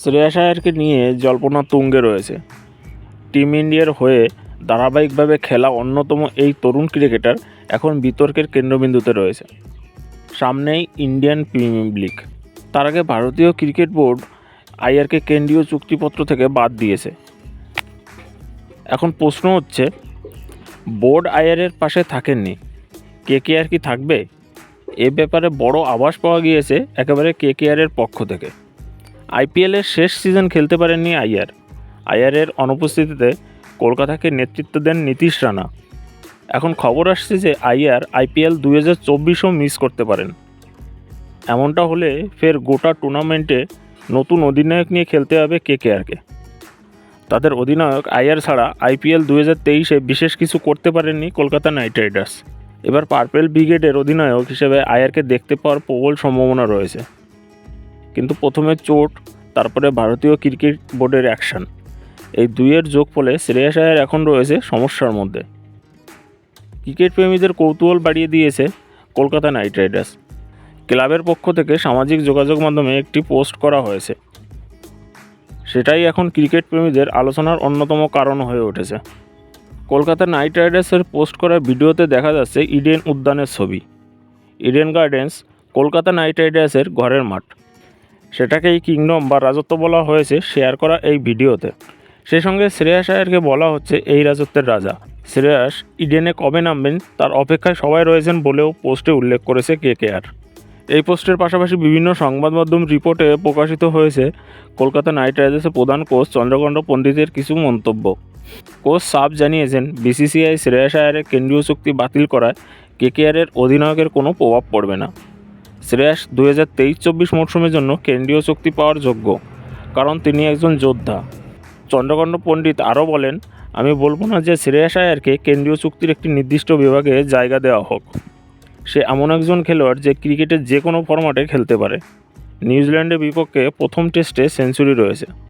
শ্রেয়াস আয়ারকে নিয়ে জল্পনা তুঙ্গে রয়েছে। টিম ইন্ডিয়ার হয়ে ধারাবাহিকভাবে খেলা অন্যতম এই তরুণ ক্রিকেটার এখন বিতর্কের কেন্দ্রবিন্দুতে রয়েছে। সামনেই ইন্ডিয়ান প্রিমিয়ার লিগ। তার আগে ভারতীয় ক্রিকেট বোর্ড আইআরকে কেন্দ্রীয় চুক্তিপত্র থেকে বাদ দিয়েছে। এখন প্রশ্ন হচ্ছে, বোর্ড আইআরের পাশে থাকেননি। কে কে আর কি থাকবে? এ ব্যাপারে বড় আভাস পাওয়া গিয়েছে একেবারে কে কে আরের পক্ষ থেকে। আইপিএলের শেষ সিজন খেলতে পারেননি আইয়ার আইয়ারের অনুপস্থিতিতে কলকাতাকে নেতৃত্ব দেন নীতিশ রানা। এখন খবর আসছে যে আইয়ার আইপিএল দুই হাজার চব্বিশও মিস করতে পারেন। এমনটা হলে ফের গোটা টুর্নামেন্টে নতুন অধিনায়ক নিয়ে খেলতে হবে কে কে আরকে তাদের অধিনায়ক আইয়ার ছাড়া আইপিএল দুই হাজার তেইশে বিশেষ কিছু করতে পারেননি কলকাতা নাইট রাইডার্স। এবার পার্পেল ব্রিগেডের অধিনায়ক হিসেবে আয়ারকে দেখতে পাওয়ার প্রবল সম্ভাবনা রয়েছে। কিন্তু প্রথমে চোট, তারপরে ভারতীয় ক্রিকেট বোর্ডের অ্যাকশন। এই দুইয়ের যোগ ফলে শ্রেয়াস আয়ার এখন রয়েছে সমস্যার মধ্যে। ক্রিকেট প্রেমীদের কৌতূহল বাড়িয়ে দিয়েছে কলকাতা নাইট রাইডার্স। ক্লাবের পক্ষ থেকে সামাজিক যোগাযোগ মাধ্যমে একটি পোস্ট করা হয়েছে। সেটাই এখন ক্রিকেট প্রেমীদের আলোচনার অন্যতম কারণ হয়ে উঠেছে। কলকাতা নাইট রাইডার্সের পোস্ট করা ভিডিওতে দেখা যাচ্ছে ইডেন উদ্যানের ছবি। ইডেন গার্ডেন্স কলকাতা নাইট রাইডার্সের ঘরের মাঠ। সেটাকেই কিংডম বা রাজত্ব বলা হয়েছে শেয়ার করা এই ভিডিওতে। সেই সঙ্গে শ্রেয়াস আয়ারকে বলা হচ্ছে এই রাজত্বের রাজা। শ্রেয়াস ইডেনে কবে নামবেন তার অপেক্ষায় সবাই রয়েছেন বলেও পোস্টে উল্লেখ করেছে কে কে আর। এই পোস্টের পাশাপাশি বিভিন্ন সংবাদ মাধ্যম রিপোর্টে প্রকাশিত হয়েছে কলকাতা নাইট রাইডার্সের প্রধান কোচ চন্দ্রকান্ত পণ্ডিতের কিছু মন্তব্য। কোচ সাফ জানিয়েছেন, বিসিসিআই শ্রেয়াস আয়ারের কেন্দ্রীয় চুক্তি বাতিল করায় কেকেআরের অধিনায়কের কোনো প্রভাব পড়বে না। শ্রেয়াস দু হাজার তেইশ চব্বিশ মরশুমের জন্য কেন্দ্রীয় চুক্তি পাওয়ার যোগ্য, কারণ তিনি একজন যোদ্ধা। চন্দ্রকান্ত পণ্ডিত আরও বলেন, আমি বলব না যে শ্রেয়াস আয়ারকে কেন্দ্রীয় চুক্তির একটি নির্দিষ্ট বিভাগে জায়গা দেওয়া হোক। সে এমন একজন খেলোয়াড় যে ক্রিকেটের যে কোনো ফরম্যাটে খেলতে পারে। নিউজিল্যান্ডের বিপক্ষে প্রথম টেস্টে সেঞ্চুরি রয়েছে।